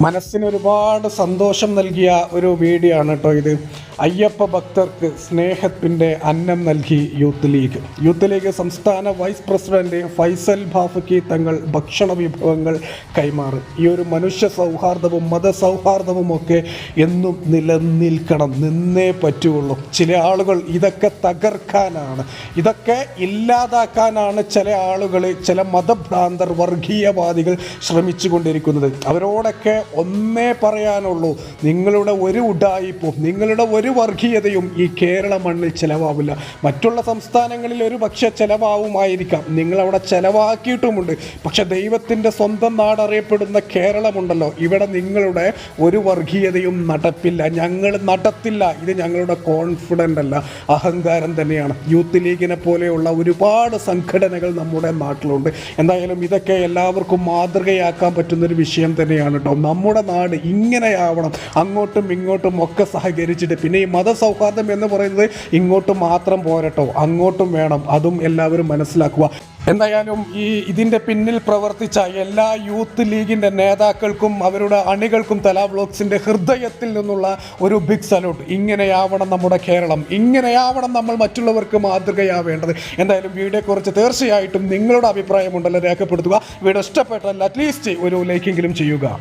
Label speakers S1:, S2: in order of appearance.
S1: മനസ്സിന് ഒരുപാട് സന്തോഷം നൽകിയ ഒരു വീഡിയോ ആണ് കേട്ടോ ഇത്. അയ്യപ്പ ഭക്തർക്ക് സ്നേഹത്തിന്റെ അന്നം നൽകി യൂത്ത് ലീഗ്. യൂത്ത് ലീഗ് സംസ്ഥാന വൈസ് പ്രസിഡന്റ് ഫൈസൽ ബാഫക്കി തങ്ങൾ ഭക്ഷണ വിഭവങ്ങൾ കൈമാറി. ഈ ഒരു മനുഷ്യ സൗഹാർദ്ദവും മതസൗഹാർദ്ദവും ഒക്കെ എന്നും നിലനിൽക്കണം നിന്നേ പറ്റുള്ളൂ. ചില ആളുകൾ ഇതൊക്കെ തകർക്കാനാണ്. ഇതൊക്കെ ഇല്ലാതാക്കാനാണ് ചില ആളുകൾ ചില മതഭ്രാന്തർ വർഗീയവാദികൾ ശ്രമിച്ചുകൊണ്ടിരിക്കുന്നത്. അവരോടൊക്കെ ഒന്നേ പറയാനുള്ളൂ നിങ്ങളുടെ ഒരു ഉഡായിപ്പും നിങ്ങളുടെ ഒരു വർഗീയതയും ഈ കേരള മണ്ണിൽ ചിലവാവില്ല. മറ്റുള്ള സംസ്ഥാനങ്ങളിൽ ഒരു പക്ഷെ ചിലവാവുമായിരിക്കാം. നിങ്ങളവിടെ ചിലവാക്കിയിട്ടുമുണ്ട്. പക്ഷെ ദൈവത്തിന്റെ സ്വന്തം നാടറിയപ്പെടുന്ന കേരളമുണ്ടല്ലോ. ഇവിടെ നിങ്ങളുടെ ഒരു വർഗീയതയും നടപ്പില്ല. ഞങ്ങൾ നടത്തില്ല. ഇത് ഞങ്ങളുടെ കോൺഫിഡന്റ് അല്ല. അഹങ്കാരം തന്നെയാണ്. യൂത്ത് ലീഗിനെ പോലെയുള്ള ഒരുപാട് സംഘടനകൾ നമ്മുടെ നാട്ടിലുണ്ട്. എന്തായാലും ഇതൊക്കെ എല്ലാവർക്കും മാതൃകയാക്കാൻ പറ്റുന്നൊരു വിഷയം തന്നെയാണ് കേട്ടോ നമ്മുടെ നാട് ഇങ്ങനെയാവണം. അങ്ങോട്ടും ഇങ്ങോട്ടും ഒക്കെ സഹകരിച്ചിട്ട് പിന്നെ ഈ മതസൗഹാർദ്ദം എന്ന് പറയുന്നത് ഇങ്ങോട്ട് മാത്രം പോരട്ടോ. അങ്ങോട്ടും വേണം. അതും എല്ലാവരും മനസ്സിലാക്കുക. എന്തായാലും ഈ ഇതിന്റെ പിന്നിൽ പ്രവർത്തിച്ച എല്ലാ യൂത്ത് ലീഗിന്റെ നേതാക്കൾക്കും അവരുടെ അണികൾക്കും തലാ ബ്ലോക്സിന്റെ ഹൃദയത്തിൽ നിന്നുള്ള ഒരു ബിഗ് സല്യൂട്ട് ഇങ്ങനെയാവണം നമ്മുടെ കേരളം. ഇങ്ങനെയാവണം നമ്മൾ മറ്റുള്ളവർക്ക് മാതൃകയാവേണ്ടത്. എന്തായാലും വീഡിയോയെക്കുറിച്ച് തീർച്ചയായിട്ടും നിങ്ങളുടെ അഭിപ്രായമുണ്ടല്ലോ രേഖപ്പെടുത്തുക. വീഡിയോ ഇഷ്ടപ്പെട്ടല്ല അറ്റ്ലീസ്റ്റ് ഒരു ലൈക്കെങ്കിലും ചെയ്യുക.